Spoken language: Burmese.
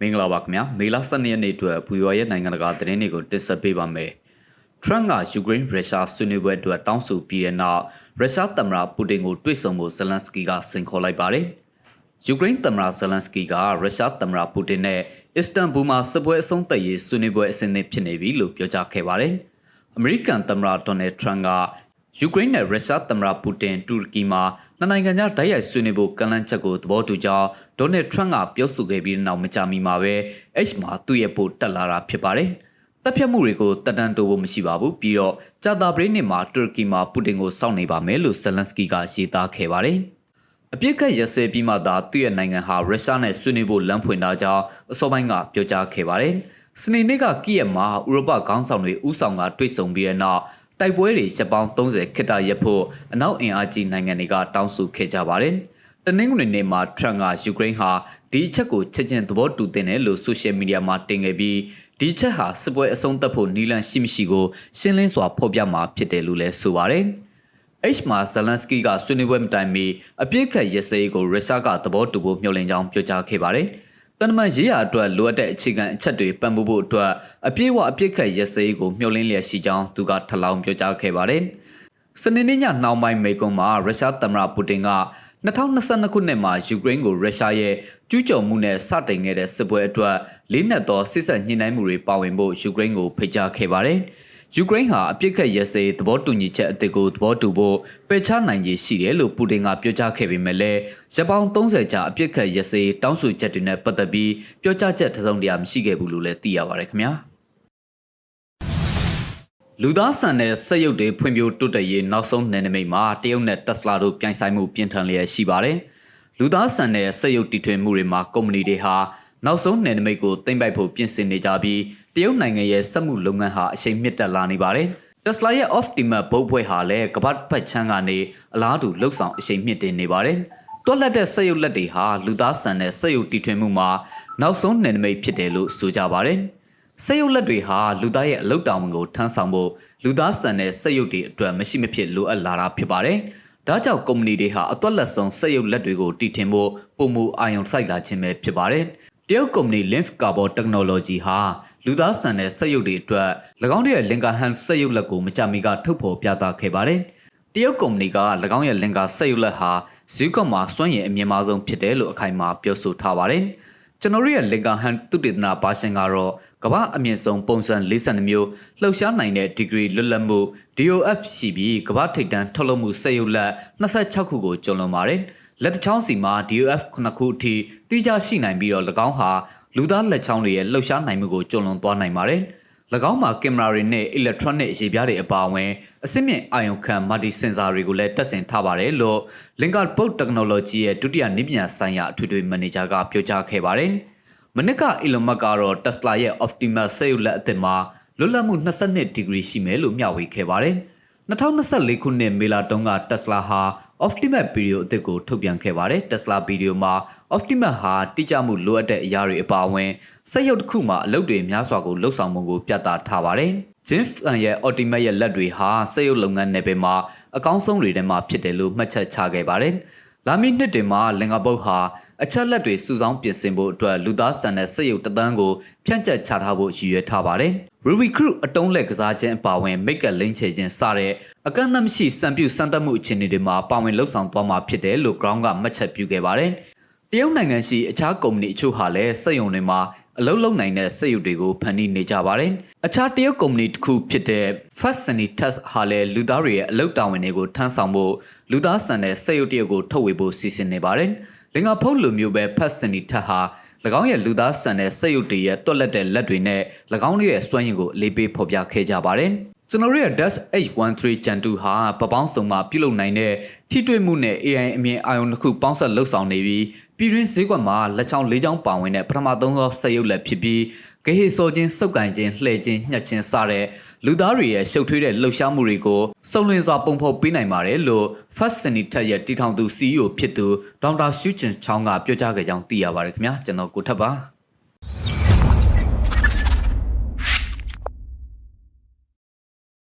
မင်္ဂလာပါခင်ဗျာမေလ12ရက်နေ့အတွက်ဘူရောရဲ့နိုင်ငံတကာသတင်းတွေကိုတင်ဆက်ပေးပါမယ်ထရန့်ကယူကရိန်းရုရှားဆွေးနွေးပွဲအတွက်တောင်းဆိုပြီးတဲ့နောက်ရုရှားသမ္မတပူတင်ကိုတွေ့ဆုံဖို့ဇလန်စကီကဆင်ခေါ်လိုက်ပါတယ်ယူကရိန်းသမ္မတဇလန်စကီကရုရှားသမ္မတပူတင်နဲ့အစ္စတန်ဘူမှာစစ်ပွဲအဆုံးသတ်ရေးဆွေးနွေးပွဲအစဉ်အသင့်ဖြစ်နေပြီလို့ပြောကြားခဲ့ပါတယ်အမေရိကန်သမ္မတဒေါ်နယ်ထရန့်က ယူကရိန်းနဲ့ရုရှားသမ္မတပူတင်တူရကီမှာနှစ်နိုင်ငံကြားတိုက်ရိုက်ဆွေးနွေးဖို့ကမ်းလှမ်းချက်ကိုသဘောတူကြောင်းဒေါ်နယ်ထရန့်ကပြောဆိုခဲ့ပြီးတဲ့နောက်မကြာမီမှာပဲ H မှာသူ့ရဲ့ပို့တက်လာတာဖြစ်ပါတယ်။တပ်ဖြတ်မှုတွေကိုတက်တန်တိုးဖို့မရှိပါဘူးပြီးတော့ဂျာတာဘရိနေ့မှာတူရကီမှာပူတင်ကိုစောင့်နေပါမယ်လို့ဇလန်စကီကရေးသားခဲ့ပါတယ်။အပြစ်ခတ်ရစဲပြီးမှသာသူ့ရဲ့နိုင်ငံဟာရုရှားနဲ့ဆွေးနွေးဖို့လမ်းဖွင့်တာကြောင့်အစောပိုင်းကပြောကြားခဲ့ပါတယ်။စနေနေ့ကကီယက်မှာဥရောပခေါင်းဆောင်တွေဥဆောင်ကတွေ့ဆုံပြီးတဲ့နောက် တိုက်ပွဲတွေရပ်ပေါင်း30ခစ်တာရပ်ဖို့အနောက်အင်အားကြီးနိုင်ငံတွေကတောင်းဆိုခဲ့ကြပါတယ်။တနင်္ဂနွေနေ့မှာထရန့်ကယူကရိန်းဟာဒီအချက်ကိုချက်ချင်းသဘောတူတင်တယ်လို့ဆိုရှယ်မီဒီယာမှာတင်ခဲ့ပြီးဒီချက်ဟာစစ်ပွဲအဆုံးသတ်ဖို့နီလန်ရှိမရှိကိုရှင်းလင်းစွာဖော်ပြမှာဖြစ်တယ်လို့လည်းဆိုပါတယ်။ H မှာဇလန်စကီကဆွေးနွေးပွဲမတိုင်မီအပြစ်ခတ်ရစရေးကိုရုရှားကသဘောတူဖို့မျှော်လင့်ကြောင်းပြောကြားခဲ့ပါတယ်။ တန်တမန်ရေးရာအတွက်လိုအပ်တဲ့အခြေခံအချက်တွေပံ့ပိုးဖို့အတွက်အပြည့်အဝအပြည့်ခတ်ရစရေးကိုမျှော်လင့်လျက်ရှိကြောင်းသူကထပ်လောင်းပြောကြားခဲ့ပါတယ်။စနေနေ့ညနှောင်းပိုင်းမေကွန်မှာရုရှားသမ္မတပူတင်က2022ခုနှစ်မှာယူကရိန်းကိုရုရှားရဲ့ကျူးကျော်မှုနဲ့စတင်ခဲ့တဲ့စစ်ပွဲအတွက်လေးနက်သောစစ်ဆက်ညှိနှိုင်းမှုတွေပါဝင်ဖို့ယူကရိန်းကိုဖိတ်ကြားခဲ့ပါတယ်။ ယူကရိန်းဟာအပြစ်ခတ်ရဲစေးသဘောတူညီချက်အသစ်ကိုသဘောတူဖို့ပယ်ချနိုင်ခြေရှိတယ်လို့ပူတင်ကပြောကြားခဲ့ပေမဲ့လည်းရပောင်30ကြာအပြစ်ခတ်ရဲစေးတောင်းဆိုချက်တွေနဲ့ပတ်သက်ပြီးပြောကြားချက်တစ်စုံတရာမရှိခဲ့ဘူးလို့လည်းသိရပါတယ်ခင်ဗျာလူသားဆန်တဲ့စက်ရုပ်တွေဖွံ့ဖြိုးတိုးတက်ရေးနောက်ဆုံးနယ်နိမိတ်မှာတရုတ်နဲ့တက်စလာတို့ပြိုင်ဆိုင်မှုပြင်းထန်လျက်ရှိပါတယ်။လူသားဆန်တဲ့စက်ရုပ်တီထွင်မှုတွေမှာကုမ္ပဏီတွေဟာနောက်ဆုံးနယ်နိမိတ်ကိုတင်ပိုက်ဖို့ပြင်ဆင်နေကြပြီး တရုတ်နိုင်ငံရဲ့စက်မှုလုပ်ငန်းဟာအရှိန်မြင့်တက်လာနေပါတယ်။ Tesla ရဲ့ Optimus ဘုတ်ဘွဲဟာလည်းကပတ်ပတ်ချမ်းကနေအလားတူလှုပ်ဆောင်အရှိန်မြင့်တင်နေပါတယ်။တွက်လက်တဲ့စက်ရုပ်လက်တွေဟာလူသားဆန်တဲ့စက်ရုပ်တီထွင်မှုမှာနောက်ဆုံးနယ်နိမိတ်ဖြစ်တယ်လို့ဆိုကြပါတယ်။စက်ရုပ်လက်တွေဟာလူသားရဲ့အလုပ်တာဝန်ကိုထမ်းဆောင်ဖို့လူသားဆန်တဲ့စက်ရုပ်တွေအတွက်မရှိမဖြစ်လိုအပ်လာတာဖြစ်ပါတယ်။ဒါကြောင့်ကုမ္ပဏီတွေဟာအသွက်လက်ဆုံးစက်ရုပ်လက်တွေကိုတည်ထင်ဖို့ပုံမူအာရုံစိုက်လာခြင်းပဲဖြစ်ပါတယ်။တရုတ်ကုမ္ပဏီ Lymph Carbon Technology ဟာ လူသားဆန်တဲ့စက်ရုပ်တွေအတွက်၎င်းရဲ့ Linker Hand စက်ရုပ်လက်ကိုမကြမီကထုတ်ဖော်ပြသခဲ့ပါတယ်။တရုတ်ကုမ္ပဏီက၎င်းရဲ့ Linker စက်ရုပ်လက်ဟာဈေးကွက်မှာစွန့်ရည်အမြင့်မားဆုံးဖြစ်တယ်လို့အခိုင်အမာပြောဆိုထားပါတယ်။ကျွန်တော်တို့ရဲ့ Linker Hand သုတေသနပါရှင်ကတော့ကမ္ဘာအမြင့်ဆုံးပုံစံ42မျိုးလှုပ်ရှားနိုင်တဲ့ degree လွတ်လပ်မှု DOF ရှိပြီးကမ္ဘာထိပ်တန်းထုတ်လုပ်မှုစက်ရုပ်လက်26ခုကိုကျော်လွန်ပါတယ်။ လက်တစ်ချောင်းစီမှာ DOF 9ခုအထိတိကျရှိနိုင်ပြီးတော့၎င်းဟာလူသားလက်ချောင်းတွေရဲ့လှုပ်ရှားနိုင်မှုကိုကျွလွန်သွားနိုင်ပါတယ်။၎င်းမှာကင်မရာတွေနဲ့ electronic ရေပြားတွေအပါအဝင်အစစ်မြင့်အာရုံခံ multi sensor တွေကိုလည်းတပ်ဆင်ထားပါတယ်လို့ Linker Boat Technology ရဲ့ဒုတိယနည်းပညာဆိုင်ရာအထွေထွေမန်နေဂျာကပြောကြားခဲ့ပါတယ်။မနစ်က Elon Musk ကတော့ Tesla ရဲ့ Optimus စက်ရုပ်လက်အသစ်မှာလွတ်လပ်မှု22ဒီဂရီရှိမယ်လို့မျှဝေခဲ့ပါတယ်။ 2024ခုနှစ်မေလတုန်းက Tesla ဟာ Optimus Video အသစ်ကိုထုတ်ပြန်ခဲ့ပါတယ်။ Tesla Video မှာ Optimus ဟာတိကျမှုလိုအပ်တဲ့အရာတွေအပါအဝင်စက်ရုပ်တစ်ခုမှာအလုပ်တွေများစွာကိုလှုပ်ဆောင်မှုကိုပြသထားပါတယ်။ Jim Fan ရဲ့ Optimus ရဲ့လက်တွေဟာစက်ရုပ်လုပ်ငန်းနယ်ပယ်မှာအကောင်းဆုံးတွေထဲမှာဖြစ်တယ်လို့မှတ်ချက်ချခဲ့ပါတယ်။ လာမီနှစ်တွင်မှာလင်္ကာပုတ်ဟာအချက်လက်တွေစုဆောင်းပြင်ဆင်ဖို့အတွက်လူသားဆန်တဲ့စက်ရုပ်တသန်းကိုဖြန့်ကျက်ချထားဖို့ရည်ရွယ်ထားပါတယ်။ Ruby Crew အတုံးလက်ကစားခြင်းအပါအဝင် make up လိမ့်ချေခြင်းစတဲ့အကန့်အသတ်မရှိစံပြုစံတက်မှုအခြေအနေတွေမှာပါဝင်လှုပ်ဆောင်သွားမှာဖြစ်တယ်လို့ Ground ကမှတ်ချက်ပြုခဲ့ပါတယ်။တရုတ်နိုင်ငံရှိအခြားကုမ္ပဏီအချို့ဟာလည်းစက်ရုံတွေမှာ အလုပ်လုပ်နိုင်တဲ့စက်ရုပ်တွေကိုဖန်တီးနေကြပါတယ်။အခြားတရုတ်ကုမ္ပဏီတစ်ခုဖြစ်တဲ့ Fast Sanitas ဟာလည်းလူသားတွေရဲ့အလုပ်တာဝန်တွေကိုထမ်းဆောင်ဖို့လူသားဆန်တဲ့စက်ရုပ်တရုတ်ကိုထုတ်ဝေဖို့စီစဉ်နေပါတယ်။လင်္ကာဖုတ်လိုမျိုးပဲ Fast Sanitas ဟာ၎င်းရဲ့လူသားဆန်တဲ့စက်ရုပ်တွေရဲ့တွက်လက်တဲ့လက်တွေနဲ့၎င်းတို့ရဲ့စွမ်းရည်ကိုအလေးပေးဖော်ပြခဲ့ကြပါတယ်။ ကျွန်တော်တို့ရဲ့ Dash H13 Gen 2ဟာပပောင်းစုံမှာပြုလုပ်နိုင်တဲ့ထိတွေ့မှုနဲ့ AI အမြင်အာရုံတစ်ခုပေါင်းစပ်လှုပ်ဆောင်နေပြီးပြည်တွင်းဈေးကွက်မှာလက်ချောင်းလေးချောင်းပါဝင်တဲ့ပထမသုံးသောစက်ရုပ်လက်ဖြစ်ပြီးဂဟေစောခြင်းစုပ်ကင်ခြင်းလှည့်ခြင်းညှက်ခြင်းစတဲ့လူသားတွေရဲ့ရှုပ်ထွေးတဲ့လှုပ်ရှားမှုတွေကိုစုံလင်စွာပုံဖော်ပေးနိုင်ပါတယ်လို့ First Sanitat ရဲ့တီထောင်သူ CEO ဖြစ်သူဒေါက်တာရှူချင်ချောင်းကပြောကြားခဲ့ကြောင်းသိရပါတယ်ခင်ဗျာကျွန်တော်ကိုထပ်ပါ